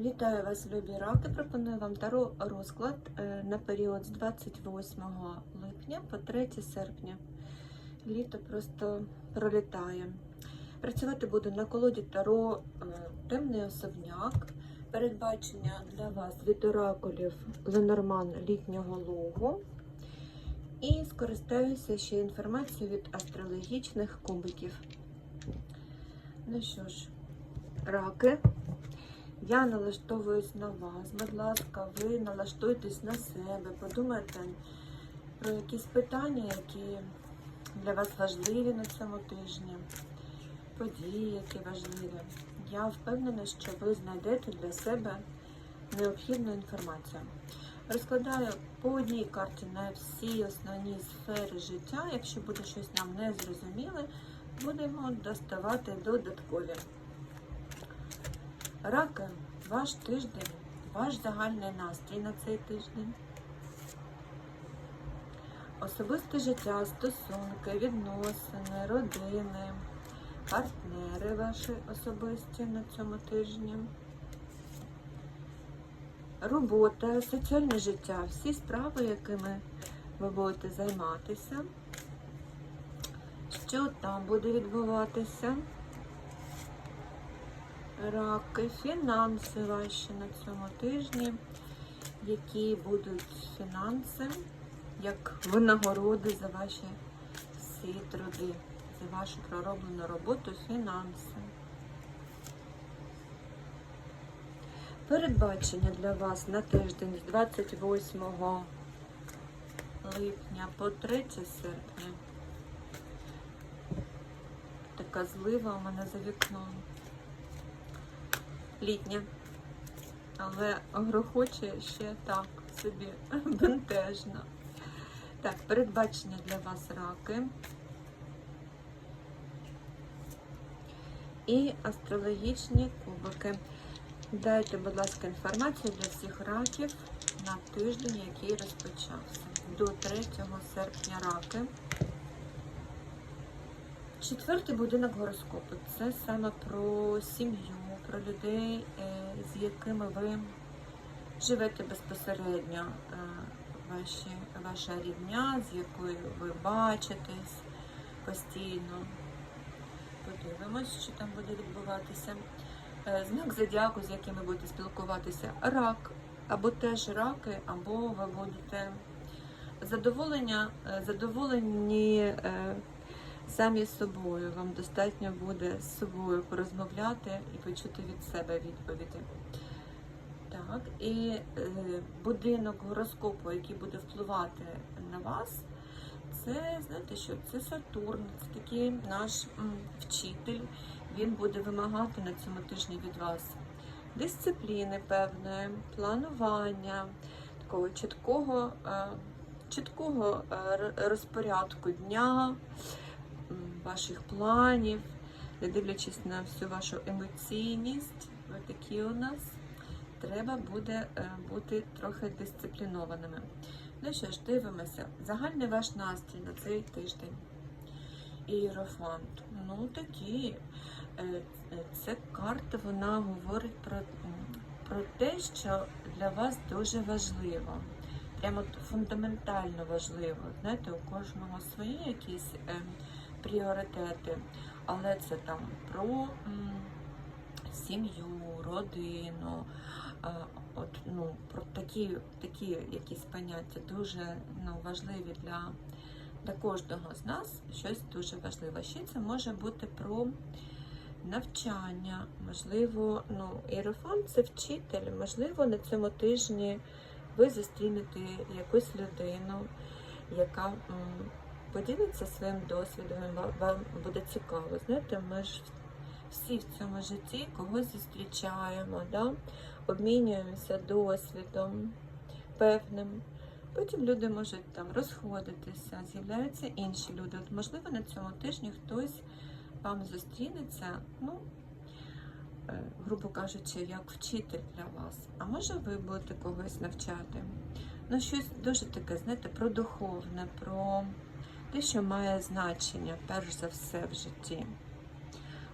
Вітаю вас, любі раки. Пропоную вам таро розклад е, на період з 28 липня по 3 серпня. Літо просто пролітає. Працювати буду на колоді таро е, Темний особняк. Передбачення для вас від оракулів Ленорман літнього лугу. І скористаюся ще інформацією від астрологічних кубиків. Ну що ж, раки. Я налаштовуюсь на вас. Будь ласка, ви налаштуйтесь на себе, подумайте про якісь питання, які для вас важливі на цьому тижні, події, які важливі. Я впевнена, що ви знайдете для себе необхідну інформацію. Розкладаю по одній карті на всі основні сфери життя. Якщо буде щось нам не зрозуміле, будемо доставати додаткові. Раки, ваш тиждень, ваш загальний настрій на цей тиждень. Особисте життя, стосунки, відносини, родини, партнери ваші особисті на цьому тижні. Робота, соціальне життя, всі справи, якими ви будете займатися. Що там буде відбуватися? Раки, фінанси ваші на цьому тижні. Які будуть фінанси, як винагороди за ваші всі труди, за вашу пророблену роботу, фінанси. Передбачення для вас на тиждень з 28 липня по 3 серпня. Така злива у мене за вікном літня, але грохоче ще так собі бентежно. Так, передбачення для вас раки. І астрологічні кубики. Дайте, будь ласка, інформацію для всіх раків на тиждень, який розпочався. До 3 серпня раки. Четвертий будинок гороскопу це саме про сім'ю, про людей, е, з якими ви живете безпосередньо, е, ваші, ваша рідня, з якою ви бачитесь постійно. Подивимось, що там буде відбуватися. Е, Знак зодіаку, з яким ви будете спілкуватися, рак, або теж раки, або ви будете задоволення, задоволені. Самі з собою. Вам достатньо буде з собою порозмовляти і почути від себе відповіді. Так, і е, будинок гороскопу, який буде впливати на вас, це знаєте що? Це Сатурн, це такий наш вчитель. Він буде вимагати на цьому тижні від вас дисципліни певної, планування, такого чіткого, е, чіткого е, розпорядку дня ваших планів, не дивлячись на всю вашу емоційність, такі у нас, треба буде е, бути трохи дисциплінованими. Ну що ж, дивимося. Загальний ваш настрій на цей тиждень. Іерофант. Ну такі. Е, е, Ця карта вона говорить про, про те, що для вас дуже важливо. Прямо фундаментально важливо. Знаєте, у кожного свої якісь пріоритети, але це там про сім'ю, родину, е, от, ну, про такі, такі якісь поняття дуже ну, важливі для, для кожного з нас, щось дуже важливе. Ще це може бути про навчання, можливо, ну, іерофант це вчитель, можливо, на цьому тижні ви зустрінете якусь людину, яка поділиться своїм досвідом, вам буде цікаво. Знаєте, ми ж всі в цьому житті когось зустрічаємо, да? обмінюємося досвідом певним. Потім люди можуть там розходитися, з'являються інші люди. От, можливо, на цьому тижні хтось вам зустрінеться, ну, е, грубо кажучи, як вчитель для вас. А може ви будете когось навчати? Ну, щось дуже таке, знаєте, про духовне, про те, що має значення, перш за все в житті.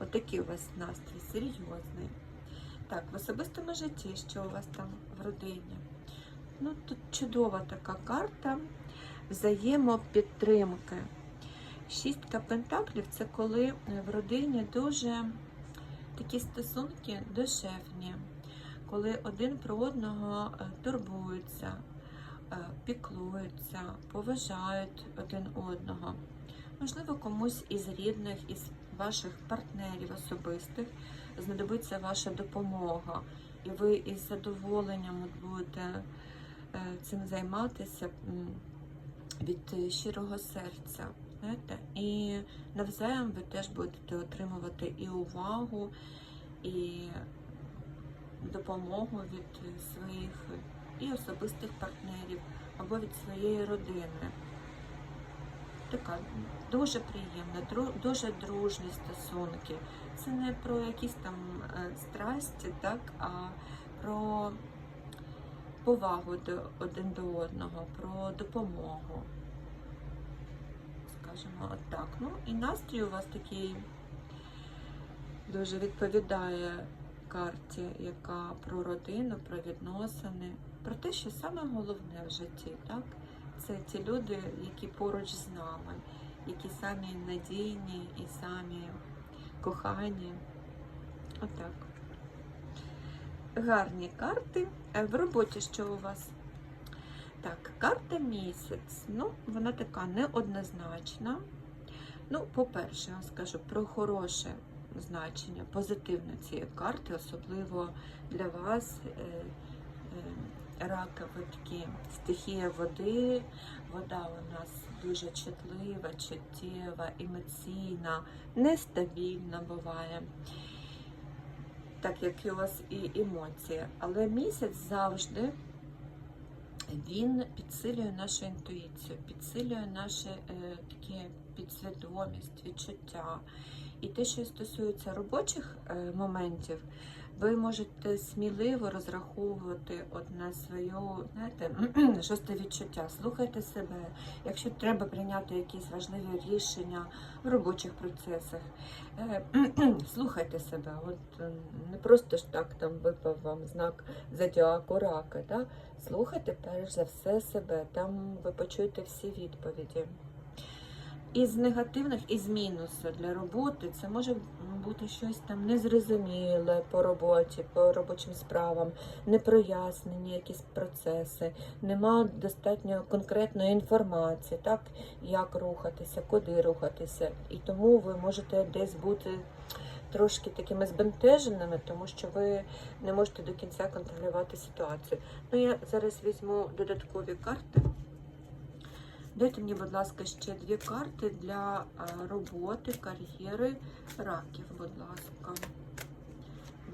Отакий у вас настрій серйозний. так, в особистому житті, що у вас там в родині. Ну, тут чудова така карта взаємопідтримки. Шістка пентаклів це коли в родині дуже такі стосунки душевні, коли один про одного е, турбуються, піклуються, поважають один одного. Можливо, комусь із рідних, із ваших партнерів особистих знадобиться ваша допомога, і ви із задоволенням будете е, цим займатися від щирого серця. Знаєте? І навзаєм ви теж будете отримувати і увагу, і допомогу від своїх і особистих партнерів або від своєї родини. Така дуже приємна, дуже дружні стосунки. Це не про якісь там е, страсті, так, а про повагу один до одного, про допомогу. Скажімо, от так. Ну і настрій у вас такий дуже відповідає карті, яка про родину, про відносини, про те, що саме головне в житті, так? Це ті люди, які поруч з нами, які самі надійні і самі кохані. Отак. Гарні карти. Е, В роботі що у вас? Так, карта місяць. Ну, вона така неоднозначна. Ну, по-перше, я вам скажу про хороше значення, позитивне цієї карти, особливо для вас. е, е, такі стихія води. Вода у нас дуже чутлива, чуттєва, емоційна, нестабільна буває, так як у вас і емоції. Але місяць завжди він підсилює нашу інтуїцію, підсилює нашу е, такі підсвідомість, відчуття. І те, що стосується робочих е, моментів, ви можете сміливо розраховувати от на свою, знаєте, шосте відчуття. Слухайте себе. Якщо треба прийняти якісь важливі рішення в робочих процесах, е, слухайте себе. От е, не просто ж так там випав вам знак зодіаку рака. Да? Слухайте перш за все себе. Там ви почуєте всі відповіді. Із негативних, із мінусу для роботи це може бути щось там незрозуміле по роботі, по робочим справам, непрояснені якісь процеси, нема достатньо конкретної інформації, так як рухатися, куди рухатися. І тому ви можете десь бути трошки такими збентеженими, тому що ви не можете до кінця контролювати ситуацію. Ну я зараз візьму додаткові карти. Дайте мені, будь ласка, ще дві карти для роботи, кар'єри раків, будь ласка.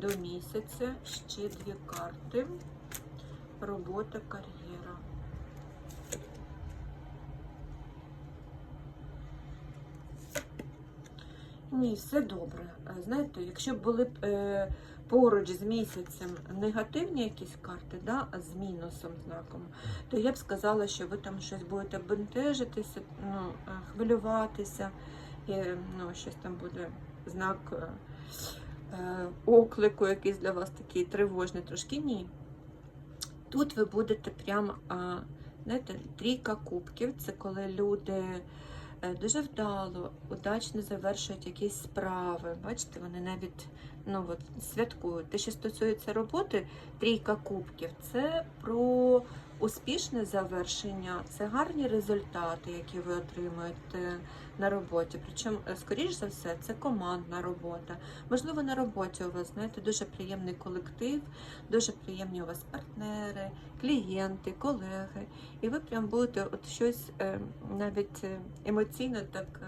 До місяця ще дві карти. Робота, кар'єра. Ні, все добре. Е, Знаєте, якщо б були б е, поруч з місяцем негативні якісь карти, да, а з мінусом знаком, то я б сказала, що ви там щось будете бентежитися, ну, е, хвилюватися, і, ну, щось там буде знак е, е, оклику, якийсь для вас такий тривожний трошки. Ні. Тут ви будете прямо, а, знаєте, трійка кубків, це коли люди дуже вдало, удачно завершують якісь справи. Бачите, вони навіть ну, от, святкують. Те, що стосується роботи, трійка кубків, це про успішне завершення, це гарні результати, які ви отримуєте на роботі. Причому, е, скоріш за все, це командна робота. Можливо, на роботі у вас, знаєте, дуже приємний колектив, дуже приємні у вас партнери, клієнти, колеги. І ви прям будете от щось е, навіть е, емоційно так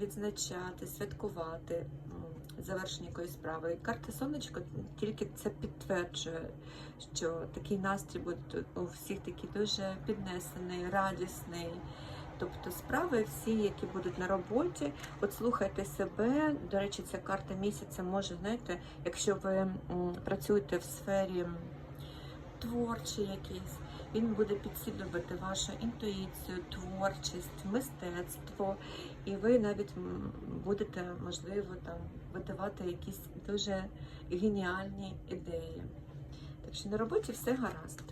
відзначати, святкувати завершення якоїсь справи. І карта сонечко тільки це підтверджує, що такий настрій буде у всіх такий дуже піднесений, радісний. Тобто справи всі, які будуть на роботі, от слухайте себе. До речі, ця карта місяця може, знаєте, якщо ви працюєте в сфері творчій якійсь, Він буде підсилювати вашу інтуїцію, творчість, мистецтво, і ви навіть будете, можливо, там видавати якісь дуже геніальні ідеї. Так що на роботі все гаразд.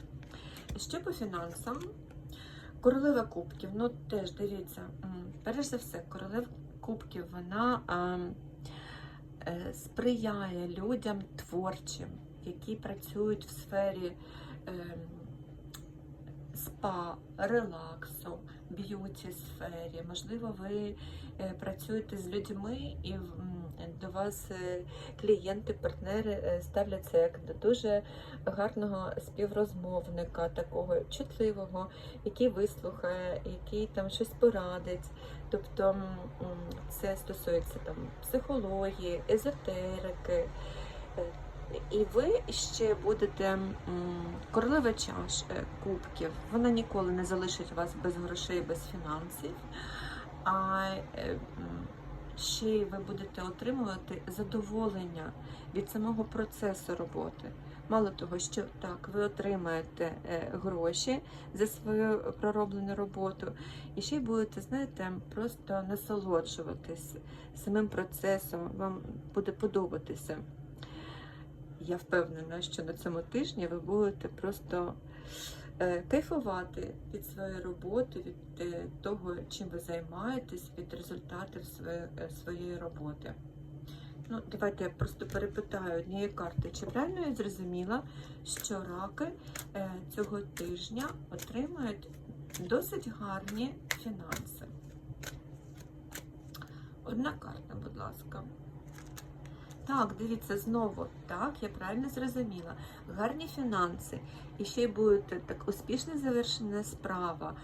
Що по фінансам? Королева кубків, ну теж дивіться, перш за все, королева кубків вона а, е, сприяє людям творчим, які працюють в сфері е, спа, релаксу, б'юті сфері. Можливо, ви е, працюєте з людьми і до вас е, клієнти, партнери е, ставляться як до дуже гарного співрозмовника, такого чутливого, який вислухає, який там щось порадить. Тобто це стосується там психології, езотерики. І ви ще будете королева чаш е, кубків. Вона ніколи не залишить вас без грошей, без фінансів. А е, ще ви будете отримувати задоволення від самого процесу роботи. Мало того, що так, ви отримаєте е, гроші за свою пророблену роботу, і ще й будете, знаєте, просто насолоджуватись самим процесом, вам буде подобатися. Я впевнена, що на цьому тижні ви будете просто е, кайфувати від своєї роботи, від е, того, чим ви займаєтесь, від результатів своєї, е, роботи. Ну, давайте я просто перепитаю однієї карти. Чи правильно я зрозуміла, що раки цього тижня отримають досить гарні фінанси? Одна карта, будь ласка. Так, дивіться, знову, так, я правильно зрозуміла. Гарні фінанси. І ще й будете так успішно завершена справа,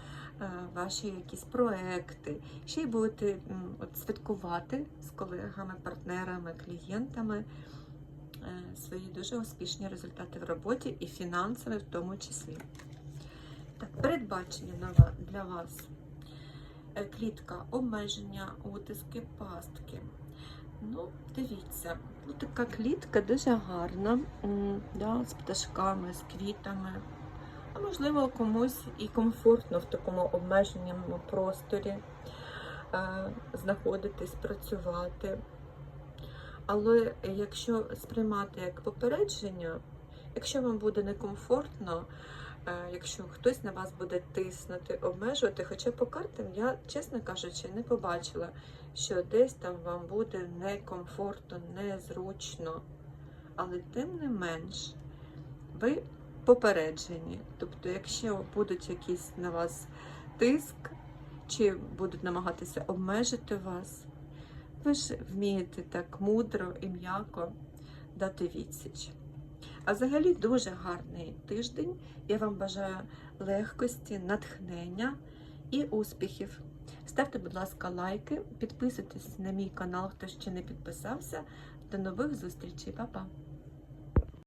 е, ваші якісь проекти. Ще й будете от, святкувати з колегами, партнерами, клієнтами е, свої дуже успішні результати в роботі і фінансові в тому числі. Так, передбачення для вас. Е, Клітка, обмеження, утиски, пастки. Ну, дивіться, ну, така клітка дуже гарна, да, з пташками, з квітами. А можливо, комусь і комфортно в такому обмеженому просторі е, знаходитись, працювати. Але якщо сприймати як попередження, якщо вам буде некомфортно, якщо хтось на вас буде тиснути, обмежувати, хоча по картам я, чесно кажучи, не побачила, що десь там вам буде некомфортно, незручно. Але тим не менш, ви попереджені. Тобто, якщо будуть якісь на вас тиск, чи будуть намагатися обмежити вас, ви ж вмієте так мудро і м'яко дати відсіч. А взагалі дуже гарний тиждень. Я вам бажаю легкості, натхнення і успіхів. Ставте, будь ласка, лайки, підписуйтесь на мій канал, хто ще не підписався. До нових зустрічей, Па-па!